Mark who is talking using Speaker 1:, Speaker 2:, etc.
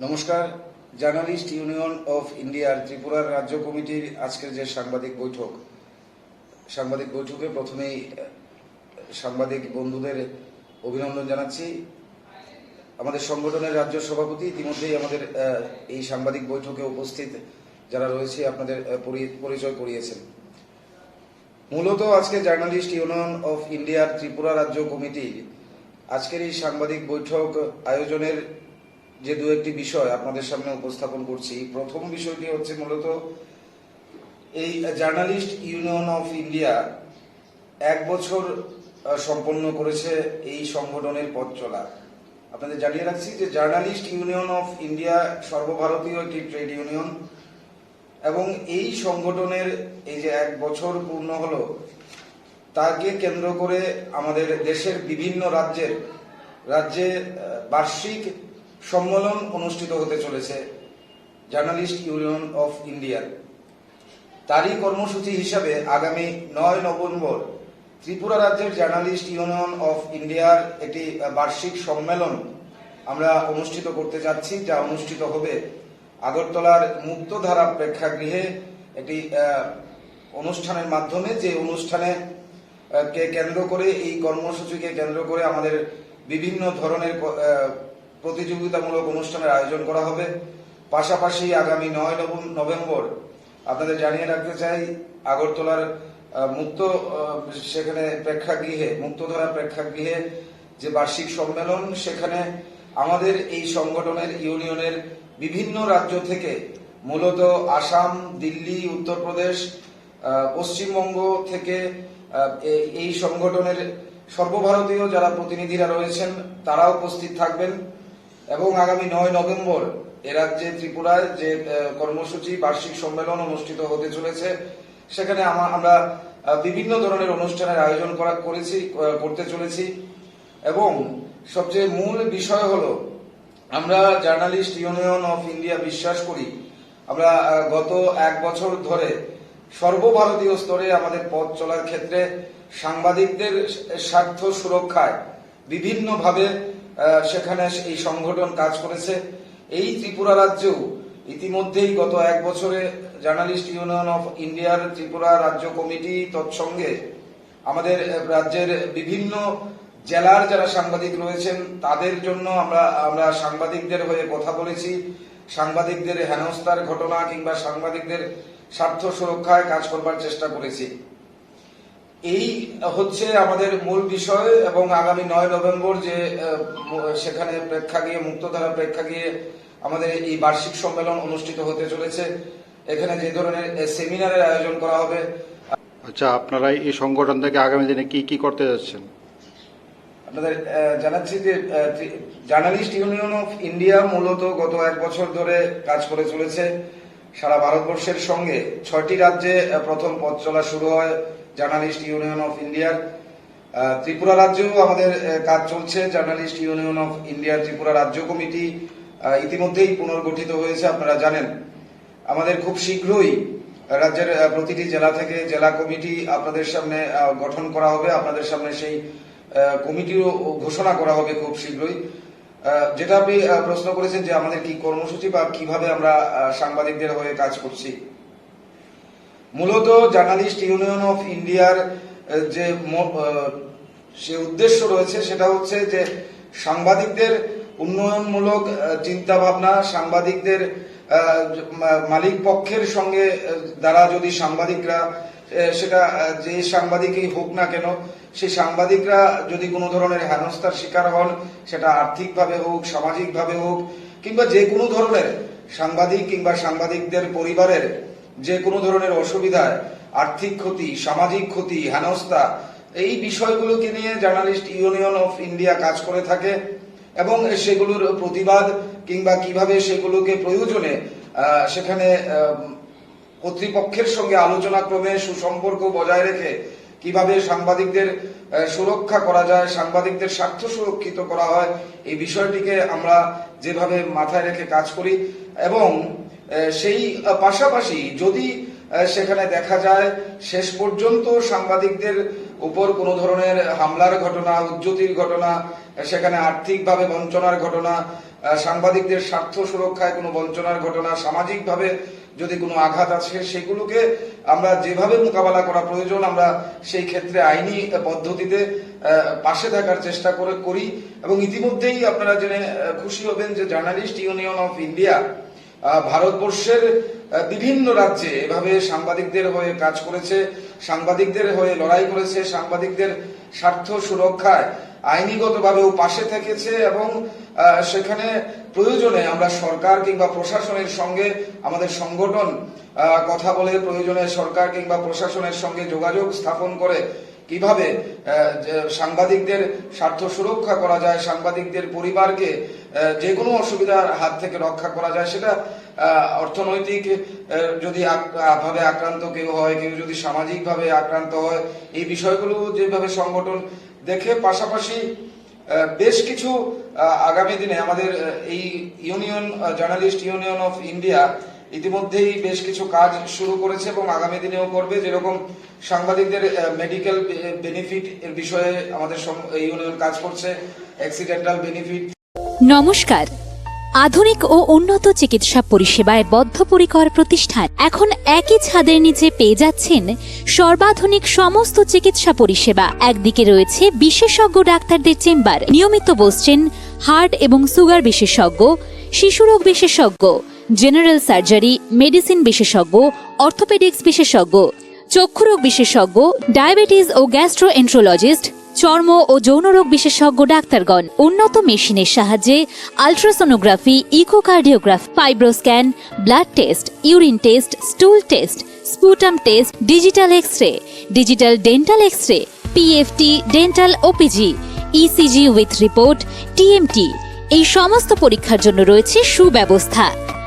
Speaker 1: নমস্কার, journalist union of ইন্ডিয়ার ত্রিপুরার রাজ্য কমিটির আজকের যে সাংবাদিক বৈঠক, সাংবাদিক বৈঠকে প্রথমেই সাংবাদিক বন্ধুদের অভিনন্দন জানাচ্ছি। আমাদের সংগঠনের রাজ্য সভাপতি ইতিমধ্যেই আমাদের এই সাংবাদিক বৈঠকে উপস্থিত যারা রয়েছে আপনাদের পরি- পরিচয় করিয়েছেন। মূলত আজকে জার্নালিস্ট ইউনিয়ন অফ ইন্ডিয়ার ত্রিপুরা রাজ্য কমিটির আজকের এই সাংবাদিক বৈঠক আয়োজনের যে দু একটি বিষয় আপনাদের সামনে উপস্থাপন করছি। প্রথম বিষয়টি হচ্ছে মূলত এই জার্নালিস্ট ইউনিয়ন অফ ইন্ডিয়া এক বছর সম্পন্ন করেছে এই সংগঠনের পথ চলা। আপনাদের জানিয়ে রাখছি যে জার্নালিস্ট ইউনিয়ন অফ ইন্ডিয়া সর্বভারতীয় একটি ট্রেড ইউনিয়ন এবং এই সংগঠনের এই যে এক বছর পূর্ণ হলো, তাকে কেন্দ্র করে আমাদের দেশের বিভিন্ন রাজ্যের, রাজ্যে বার্ষিক সম্মেলন অনুষ্ঠিত হতে চলেছে, জার্নালিস্ট ইউনিয়ন অফ ইন্ডিয়ার তারই কর্মসূচি হিসাবে আগামী নয় নভেম্বর ত্রিপুরা রাজ্যের জার্নালিস্ট ইউনিয়ন অফ ইন্ডিয়ার একটি বার্ষিক সম্মেলন আমরা অনুষ্ঠিত করতে যাচ্ছি, যা অনুষ্ঠিত হবে আগরতলার মুক্তধারা প্রেক্ষাগৃহে একটি অনুষ্ঠানের মাধ্যমে। যে অনুষ্ঠানে কে কেন্দ্র করে, এই কর্মসূচিকে কেন্দ্র করে আমাদের বিভিন্ন ধরনের প্রতিযোগিতামূলক অনুষ্ঠানের আয়োজন করা হবে। পাশাপাশি আগামী নয় নভ- নভেম্বর আপনাদের জানিয়ে রাখতে চাই, আগরতলার মুক্ত সেখানে প্রেক্ষাগৃহে মুক্তধারা প্রেক্ষাগৃহে যে বার্ষিক সম্মেলন, সেখানে আমাদের এই সংগঠনের ইউনিয়নের বিভিন্ন রাজ্য থেকে মূলত আসাম, দিল্লি, উত্তরপ্রদেশ পশ্চিমবঙ্গ থেকে এই সংগঠনের সর্বভারতীয় যারা প্রতিনিধিরা রয়েছেন তারা উপস্থিত থাকবেন। এবং আগামী নয় নভেম্বর রাজ্যে ত্রিপুরায় যে কর্মসূচি, বার্ষিক সম্মেলন অনুষ্ঠিত হতে চলেছে, সেখানে আমরা বিভিন্ন ধরনের অনুষ্ঠানের আয়োজন করা করেছি করতে চলেছি। এবং সবচেয়ে মূল বিষয় হলো, আমরা জার্নালিস্ট ইউনিয়ন অফ ইন্ডিয়া বিশ্বাস করি, আমরা গত এক বছর ধরে সর্বভারতীয় স্তরে আমাদের পথ চলার ক্ষেত্রে সাংবাদিকদের স্বার্থ সুরক্ষায় বিভিন্নভাবে সেখানে এই সংগঠন কাজ করেছে। এই ত্রিপুরা রাজ্যেও ইতিমধ্যেই গত এক বছরে জার্নালিস্ট ইউনিয়ন অফ ইন্ডিয়ার ত্রিপুরা রাজ্য কমিটি তৎসঙ্গে আমাদের রাজ্যের বিভিন্ন জেলার যারা সাংবাদিক রয়েছেন, তাদের জন্য আমরা আমরা সাংবাদিকদের হয়ে কথা বলেছি। সাংবাদিকদের হেনস্থার ঘটনা কিংবা সাংবাদিকদের স্বার্থ সুরক্ষায় কাজ করবার চেষ্টা করেছি। এই হচ্ছে আমাদের মূল বিষয় এবং আগামী নয় নভেম্বর যে সেখানে প্রেক্ষাগৃহে মুক্তধারা প্রেক্ষাগৃহে আমাদের এই বার্ষিক সম্মেলন অনুষ্ঠিত হতে চলেছে। এখানে যে ধরনের সেমিনারের আয়োজন করা হবে।
Speaker 2: আচ্ছা আপনারা এই সংগঠন থেকে আগামী দিনে কি কি করতে যাচ্ছেন?
Speaker 1: আপনাদের জানাচ্ছি যে জার্নালিস্ট ইউনিয়ন অফ ইন্ডিয়া মূলত গত এক বছর ধরে কাজ করে চলেছে। সারা ভারতবর্ষের সঙ্গে ছয়টি রাজ্যে প্রথম পথ চলা শুরু হয়। জার্নালিস্ট ইউনিয়ন অফ ইন্ডিয়ার ত্রিপুরা রাজ্যেও আমাদের কাজ চলছে। জার্নালিস্ট ইউনিয়ন অফ ইন্ডিয়ার ত্রিপুরা রাজ্য কমিটি ইতিমধ্যেই পুনর্গঠিত হয়েছে, আপনারা জানেন। আমাদের খুব শীঘ্রই রাজ্যের প্রতিটি জেলা থেকে জেলা কমিটি আপনাদের সামনে গঠন করা হবে। আপনাদের সামনে সেই কমিটিও ঘোষণা করা হবে খুব শীঘ্রই। যেটা আপনি প্রশ্ন করেছেন যে আমাদের কি কর্মসূচি বা কীভাবে আমরা সাংবাদিকদের হয়ে কাজ করছি। মূলত জার্নালিস্ট ইউনিয়ন অফ ইন্ডিয়ার যে সে উদ্দেশ্য রয়েছে সেটা হচ্ছে যে সাংবাদিকদের উন্নয়নমূলক চিন্তা ভাবনা সাংবাদিকদের মালিক পক্ষের সঙ্গে দ্বারা যদি সাংবাদিকরা সেটা যে সাংবাদিকই হোক না কেন সেই সাংবাদিকরা যদি কোনো ধরনের হেনস্থার শিকার হন, সেটা আর্থিকভাবে হোক, সামাজিকভাবে হোক, কিংবা যে কোনো ধরনের সাংবাদিক কিংবা সাংবাদিকদের পরিবারের যে কোনো ধরনের অসুবিধায় আর্থিক ক্ষতি, সামাজিক ক্ষতি, হেনস্থা, এই বিষয়গুলোকে নিয়ে জার্নালিস্ট ইউনিয়ন অফ ইন্ডিয়া কাজ করে থাকে এবং সেগুলোর প্রতিবাদ কিংবা কীভাবে সেগুলোকে প্রয়োজনে সেখানে কর্তৃপক্ষের সঙ্গে আলোচনা ক্রমে সুসম্পর্ক বজায় রেখে কীভাবে সাংবাদিকদের সুরক্ষা করা যায়, সাংবাদিকদের স্বার্থ সুরক্ষিত করা হয়, এই বিষয়টিকে আমরা যেভাবে মাথায় রেখে কাজ করি এবং সেই পাশাপাশি যদি সেখানে দেখা যায় শেষ পর্যন্ত সাংবাদিকদের উপর কোনো ধরনের হামলার ঘটনা উজ্জতির ঘটনা সেখানে আর্থিকভাবে বঞ্চনার ঘটনা সাংবাদিকদের স্বার্থ সুরক্ষায় কোনো বঞ্চনার ঘটনা, সামাজিকভাবে যদি কোনো আঘাত আছে সেগুলোকে আমরা যেভাবে মোকাবেলা করা প্রয়োজন, আমরা সেই ক্ষেত্রে আইনি পদ্ধতিতে পাশে থাকার চেষ্টা করে করি। এবং ইতিমধ্যেই আপনারা জেনে খুশি হবেন যে জার্নালিস্ট ইউনিয়ন অফ ইন্ডিয়া ভারতবর্ষের বিভিন্ন রাজ্যে এভাবে সাংবাদিকদের হয়ে কাজ করেছে, সাংবাদিকদের হয়ে লড়াই করেছে, সাংবাদিকদের স্বার্থ সুরক্ষায় আইনিগতভাবেও পাশে থেকেছে এবং সেখানে প্রয়োজনে আমরা সরকার কিংবা প্রশাসনের সঙ্গে আমাদের সংগঠন কথা বলে প্রয়োজনে সরকার কিংবা প্রশাসনের সঙ্গে যোগাযোগ স্থাপন করে কীভাবে সাংবাদিকদের স্বার্থ সুরক্ষা করা যায়, সাংবাদিকদের পরিবারকে যে কোনো অসুবিধার হাত থেকে রক্ষা করা যায়, সেটা অর্থনৈতিক যদি ভাবে আক্রান্ত কেউ হয়, কেউ যদি সামাজিকভাবে আক্রান্ত হয়, এই বিষয়গুলো যেভাবে সংগঠন দেখে, পাশাপাশি বেশ কিছু আগামী দিনে আমাদের এই union journalist union of India ইতিমধ্যেই বেশ কিছু কাজ শুরু করেছে এবং আগামী দিনেও করবে। যেরকম সাংবাদিকদের মেডিকেল বেনিফিট এর বিষয়ে আমাদের ইউনিয়ন কাজ করছে অ্যাক্সিডেন্টাল বেনিফিট
Speaker 3: নমস্কার। আধুনিক ও উন্নত চিকিৎসা পরিষেবায় বদ্ধপরিকর প্রতিষ্ঠান এখন একই ছাদের নিচে পেয়ে যাচ্ছেন সর্বাধুনিক সমস্ত চিকিৎসা পরিষেবা। একদিকে রয়েছে বিশেষজ্ঞ ডাক্তারদের চেম্বার। নিয়মিত বসছেন হার্ট এবং সুগার বিশেষজ্ঞ শিশুরোগ বিশেষজ্ঞ। জেনারেল সার্জারি, মেডিসিন বিশেষজ্ঞ, অর্থোপেডিক্স বিশেষজ্ঞ, চক্ষুরোগ বিশেষজ্ঞ, ডায়াবেটিস ও গ্যাস্ট্রোএন্ট্রোলজিস্ট, চর্ম ও যৌনরোগ বিশেষজ্ঞ ডাক্তারগণ, উন্নত মেশিনের সাহায্যে ultrasonography, echocardiography, fibroscan, blood test, urine test, stool test, sputum test, digital X ray digital dental X ray PFT dental OPG ECG with report TMT এই সমস্ত পরীক্ষার জন্য রয়েছে সুব্যবস্থা।